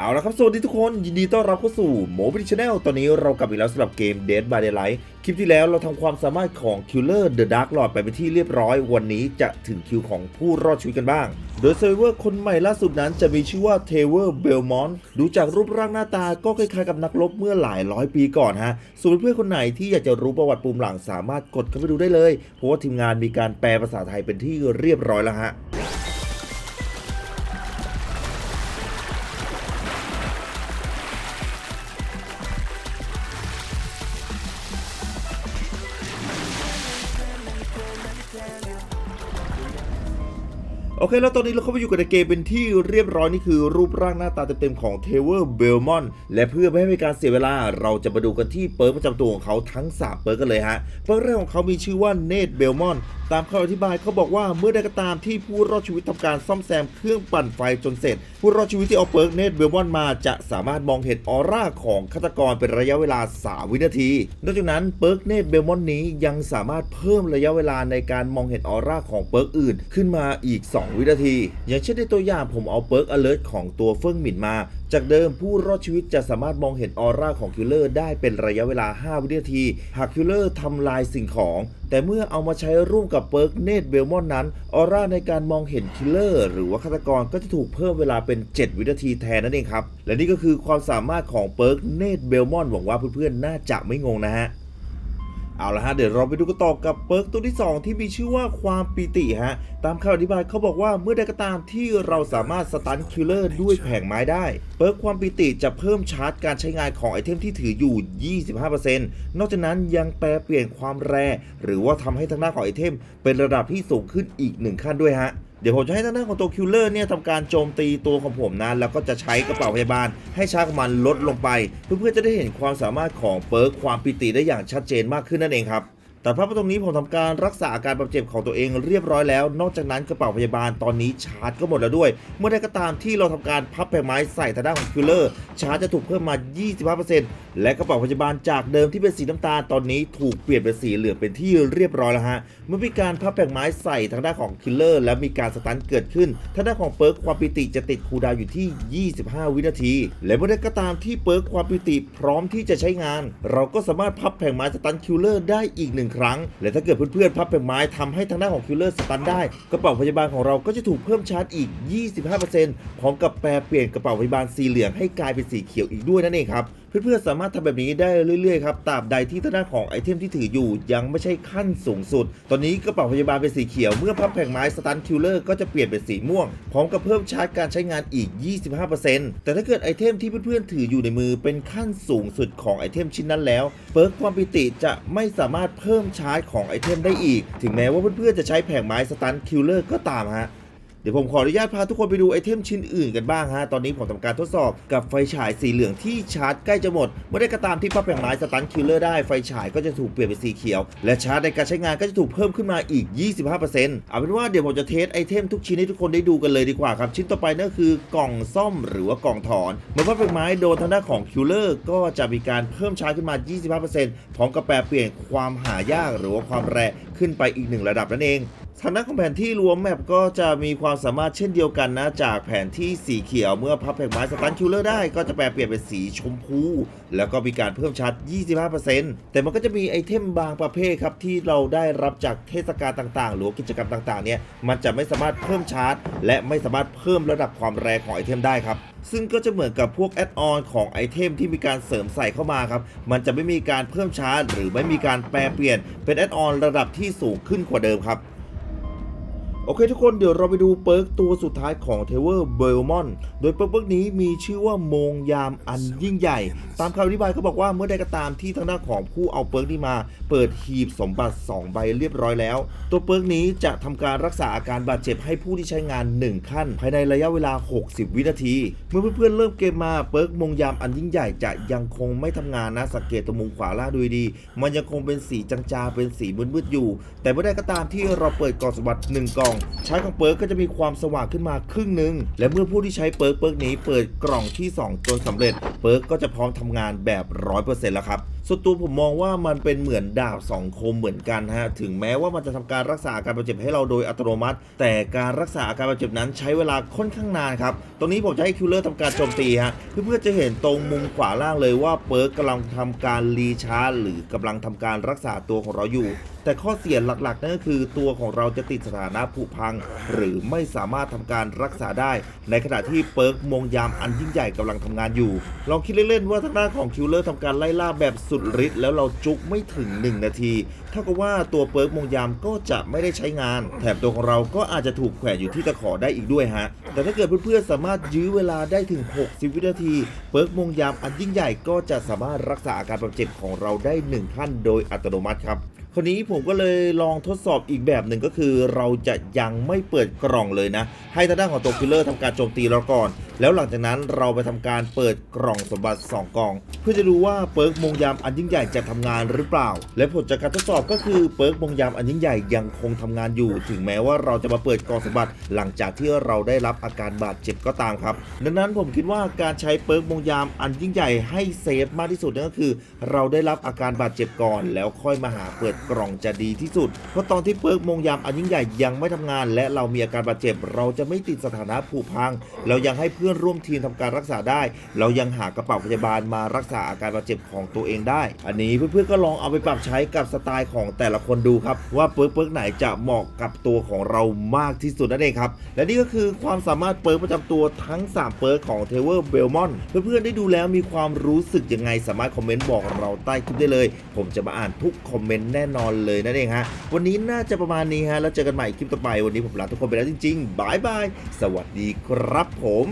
เอาละครับสวัสดีทุกคน ยินดีต้อนรับเข้าสู่โมบิชแนลตอนนี้เรากลับอีกแล้วสำหรับเกม Dead by Daylight คลิปที่แล้วเราทำความสามารถของ Killer The Dark Lord ไปเป็นที่เรียบร้อย วันนี้จะถึงคิวของผู้รอดชีวิตกันบ้าง โดยเซอร์ฟเวอร์คนใหม่ล่าสุดนั้นจะมีชื่อว่า t a v e r Belmont ดูจากรูปร่างหน้าตาก็คล้ายๆกับนักรบเมื่อหลายร้อยปีก่อนฮะส่วนเพื่อนๆคนไหนที่อยากจะรู้ประวัติปุ่มหลังสามารถกดเข้าไปดูได้เลย เพราะว่าทีมงานมีการแปลภาษาไทยเป็นที่เรียบร้อยแล้วฮะ โอเค แล้วตอนนี้เราเข้าไปอยู่กับในเกมเป็นที่เรียบร้อยนี่คือรูปร่างหน้าตาเต็มๆของเทเวอร์เบลมอนและเพื่อไม่ให้เป็นการเสียเวลา เราจะมาดูกันที่เปิร์ประจำตัวของเขาทั้ง3เปิร์กกันเลยฮะเปิร์แรกของเขามีชื่อว่าเนทเบลมอน ตามคำอธิบายเขาบอกว่าเมื่อใดก็ตามที่ผู้รอดชีวิตทำการซ่อมแซมเครื่องปั่นไฟจนเสร็จ ผู้รอดชีวิตที่เอาเปิร์กเนตเบลมอนมาจะสามารถมองเห็นออร่าของฆาตกรเป็นระยะเวลา 3 วินาที นอกจากนั้นเปิร์กเนตเบลมอนนี้ยังสามารถเพิ่มระยะเวลาในการมองเห็นออร่าของเปิร์กอื่นขึ้นมาอีก 2 วินาที อย่างเช่นในตัวอย่างผมเอาเปิร์ก alert ของตัวเฟิ่งหมินมา จากเดิมผู้รอดชีวิตจะสามารถมองเห็นออร่าของคิลเลอร์ได้เป็นระยะเวลา 5 วินาที หากคิลเลอร์ทำลายสิ่งของ แต่เมื่อเอามาใช้ร่วมกับเปิร์กเนตเบลมอนนั้น ออร่าในการมองเห็นคิลเลอร์หรือว่าฆาตกรก็จะถูกเพิ่มเวลาเป็น 7 วินาทีแทนนั่นเองครับ และนี่ก็คือความสามารถของเปิร์กเนตเบลมอนหวังว่าเพื่อนๆน่าจะไม่งงนะฮะ เอาละฮะเดี๋ยวเราไปดูกันต่อกับเปิร์กตัวที่ 2 ที่มีชื่อว่าความปีติฮะตามคำอธิบายเขาบอกว่าเมื่อใดก็ตามที่เราสามารถสตันคิลเลอร์ด้วยแผงไม้ได้ เปิร์กความปีติจะเพิ่มชาร์จการใช้งานของไอเทมที่ถืออยู่ 25%นอกจากนั้นยังแปลเปลี่ยนความแรงหรือว่าทำให้ทางหน้าของไอเทม เป็นระดับที่สูงขึ้นอีกหนึ่งขั้นด้วยฮะ เดี๋ยวผมจะให้ทางด้านของตัวคิลเลอร์เนี่ยทำการโจมตีตัวของผมนะแล้วก็จะใช้กระเป๋าพยาบาล ให้ชาร์จมันลดลงไป เพื่อๆจะได้เห็นความสามารถของเปิร์กความปิติได้อย่างชัดเจนมากขึ้นนั่นเองครับ แต่ภาพตรงนี้ผมทำการรักษาอาการบาดเจ็บของตัวเองเรียบร้อยแล้ว นอกจากนั้นกระเป๋าพยาบาลตอนนี้ชาร์จก็หมดแล้วด้วย เมื่อใดก็ตามที่เราทำการพับแผ่นไม้ใส่ทางด้านของคิลเลอร์ชาร์จจะถูกเพิ่มมา 25%และกระเป๋าพยาบาลจากเดิมที่เป็นสีน้ำตาลตอนนี้ถูกเปลี่ยนเป็นสีเหลืองเป็นที่เรียบร้อยแล้วฮะเมื่อมีการพับแผ่นไม้ใส่ทางด้านของคิลเลอร์และมีการสตันเกิดขึ้นทางด้านของเปิร์กความปิติจะติดคูดาวอยู่ที่ 25 วินาที และเมื่อใดก็ตามที่เปิร์กความปิติพร้อมที่จะใช้งาน เราก็สามารถพับแผ่นไม้สตันคิลเลอร์ได้อีกหนึ่งครั้ง และถ้าเกิดเพื่อนๆพับแผ่นไม้ทำให้ทางด้านของคิลเลอร์สตันได้ กระเป๋าพยาบาลของเราก็จะถูกเพิ่มชาร์จอีก 25%พร้อมกับแปลเปลี่ยนกระเป๋าพยาบาลสีเหลืองให้กลายเป็นสีเขียวอีกด้วยนั่นเองครับเพื่อนๆสามารถทำแบบนี้ได้เรื่อยๆครับตราบใดที่ทางด้านของไอเทมที่ถืออยู่ยังไม่ใช่ขั้นสูงสุด ตอนนี้กระเป๋าพยาบาลเป็นสีเขียว เมื่อพับแผงไม้สตันคิลเลอร์ก็จะเปลี่ยนเป็นสีม่วง พร้อมกับเพิ่มชาร์จการใช้งานอีก 25%แต่ถ้าเกิดไอเทมที่เพื่อนๆถืออยู่ในมือเป็นขั้นสูงสุดของไอเทมชิ้นนั้นแล้วเปิร์กความปิติจะไม่สามารถเพิ่มชาร์จของไอเทมได้อีก ถึงแม้ว่าเพื่อนๆจะใช้แผงไม้สตันคิลเลอร์ก็ตามฮะ ดี๋ยวผมขออนุญาตพาทุกคนไปดูไอเทมชิ้นอื่นกันบ้างฮะ ตอนนี้ผมทำการทดสอบกับไฟฉายสีเหลืองที่ชาร์จใกล้จะหมด เมื่อได้กระตามที่พับแผงไม้สตันคิลเลอร์ได้ไฟฉายก็จะถูกเปลี่ยนเป็นสีเขียว และชาร์จในการใช้งานก็จะถูกเพิ่มขึ้นมาอีก 25%เอาเป็นว่าเดี๋ยวผมจะเทสไอเทมทุกชิ้นให้ทุกคนได้ดูกันเลยดีกว่าครับชิ้นต่อไปนั่นคือกล่องซ่อมหรือว่ากล่องถอนเมื่อพับแผงไม้โดนทางด้านของคิลเลอร์ก็จะมีการเพิ่มชาร์จขึ้นมา 25%พร้อมกับแปลเปลี่ยนความหายากหรือว่าความแรงขึ้นไปอีกหนึ่งระดับนั่นเอง ทางด้านของแผนที่รวมแมปก็จะมีความสามารถเช่นเดียวกันนะ จากแผนที่สีเขียวเมื่อพับแผงไม้สตันคิลเลอร์ได้ก็จะแปลเปลี่ยนเป็นสีชมพู แล้วก็มีการเพิ่มชาร์จ25%แต่มันก็จะมีไอเทมบางประเภทครับ ที่เราได้รับจากเทศกาลต่างๆ หรือกิจกรรมต่างๆเนี่ยมันจะไม่สามารถเพิ่มชาร์จ และไม่สามารถเพิ่มระดับความแรงของไอเทมได้ครับซึ่งก็จะเหมือนกับพวกแอดออนของไอเทมที่มีการเสริมใส่เข้ามาครับ มันจะไม่มีการเพิ่มชาร์จ หรือไม่มีการแปลเปลี่ยนเป็นแอดออนระดับที่สูงขึ้นกว่าเดิมครับ โอเคทุกคนเดี๋ยวเราไปดูเปิร์กตัวสุดท้ายของเทเวอร์เบลมอนโดยเปิร์กนี้มีชื่อว่าโมงยามอันยิ่งใหญ่ ตามคำอธิบายเขาบอกว่าเมื่อใดก็ตามที่ทางด้านของผู้เอาเปิร์กนี้มา เปิดหีบสมบัติ 2 ใบเรียบร้อยแล้ว ตัวเปิร์กนี้จะทำการรักษาอาการบาดเจ็บให้ผู้ที่ใช้งาน 1 ขั้น ภายในระยะเวลา 60 วินาที เมื่อเพื่อนๆเริ่มเกมมาเปิร์กโมงยามอันยิ่งใหญ่จะยังคงไม่ทำงานนะสังเกตตรงมุมขวาล่างดูดี มันยังคงเป็นสีจางๆเป็นสีมืดๆอยู่ แต่เมื่อใดก็ตามที่เราเปิดกล่องสมบัติหนึ่งกล่องใช้ของเปิร์กก็จะมีความสว่างขึ้นมาครึ่งหนึ่งและเมื่อผู้ที่ใช้เปิร์กเปิร์กนี้เปิดกล่องที่ 2 จนสำเร็จเปิร์กก็จะพร้อมทำงานแบบ 100%แล้วครับ ส่วนตัวผมมองว่ามันเป็นเหมือนดาบสองคมเหมือนกันฮะ ถึงแม้ว่ามันจะทำการรักษาอาการบาดเจ็บให้เราโดยอัตโนมัติ แต่การรักษาอาการบาดเจ็บนั้นใช้เวลาค่อนข้างนานครับ ตรงนี้ผมจะให้คิลเลอร์ทำการโจมตีฮะ เพื่อนๆจะเห็นตรงมุมขวาล่างเลยว่าเปิร์กกำลังทำการรีชาร์จหรือกำลังทำการรักษาตัวของเราอยู่ แต่ข้อเสียหลักๆนั่นก็คือตัวของเราจะติดสถานะผุพัง หรือไม่สามารถทำการรักษาได้ ในขณะที่เปิร์กมงยามอันยิ่งใหญ่กำลังทำงานอยู่ลองคิดเล่นๆว่าทางด้านของคิลเลอร์ทำการไล่ล่าแบบสุดฤทธิ์แล้วเราจุกไม่ถึง 1 นาที เท่ากับว่าตัวเปิร์กมงยามก็จะไม่ได้ใช้งาน แถมตัวของเราก็อาจจะถูกแขวนอยู่ที่ตะขอได้อีกด้วยฮะ แต่ถ้าเกิดเพื่อนๆสามารถยื้อเวลาได้ถึง 60 วินาที เปิร์กมงยามอันยิ่งใหญ่ก็จะสามารถรักษาอาการบาดเจ็บของเราได้หนึ่งขั้นโดยอัตโนมัติครับคราวนี้ผมก็เลยลองทดสอบอีกแบบหนึ่งก็คือเราจะยังไม่เปิดกล่องเลยนะ ให้ทางด้านของตัวคิลเลอร์ทำการโจมตีเราก่อน แล้วหลังจากนั้นเราไปทำการเปิดกล่องสมบัติ 2 กล่อง พื่อจะดูว่าเปิร์กมงยามอันยิ่งใหญ่จะทำงานหรือเปล่า และผลจากการทดสอบก็คือเปิร์กมงยามอันยิ่งใหญ่ยังคงทำงานอยู่ ถึงแม้ว่าเราจะมาเปิดกล่องสมบัติหลังจากที่เราได้รับอาการบาดเจ็บก็ตามครับ ดังนั้นผมคิดว่าการใช้เปิร์กมงยามอันยิ่งใหญ่ให้เซฟมากที่สุดนั่นก็คือ เราได้รับอาการบาดเจ็บก่อน แล้วค่อยมาหาเปิดกล่องจะดีที่สุด เพราะตอนที่เปิร์กมงยามอันยิ่งใหญ่ยังไม่ทำงาน และเรามีอาการบาดเจ็บ เราจะไม่ติดสถานะผุพัง เรายังให้เพื่อนร่วมทีมทำการรักษาได้ เรายังหากระเป๋าพยาบาลมารักษาอาการบาดเจ็บของตัวเองได้ อันนี้เพื่อนๆก็ลองเอาไปปรับใช้กับสไตล์ของแต่ละคนดูครับ ว่าเปิร์กเปิร์กไหนจะเหมาะกับตัวของเรามากที่สุดนั่นเองครับ และนี่ก็คือความสามารถเปิร์กประจำตัวทั้ง 3 เปิร์กของเทเวอร์เบลมอนเพื่อนๆได้ดูแล้วมีความรู้สึกยังไงสามารถคอมเมนต์บอกเราใต้คลิปได้เลย ผมจะมาอ่านทุกคอมเมนต์แน่นอนเลยนั่นเองฮะวันนี้น่าจะประมาณนี้ฮะแล้วเจอกันใหม่คลิปต่อไปวันนี้ผมลาทุกคนไปแล้วจริงๆบายบายสวัสดีครับผม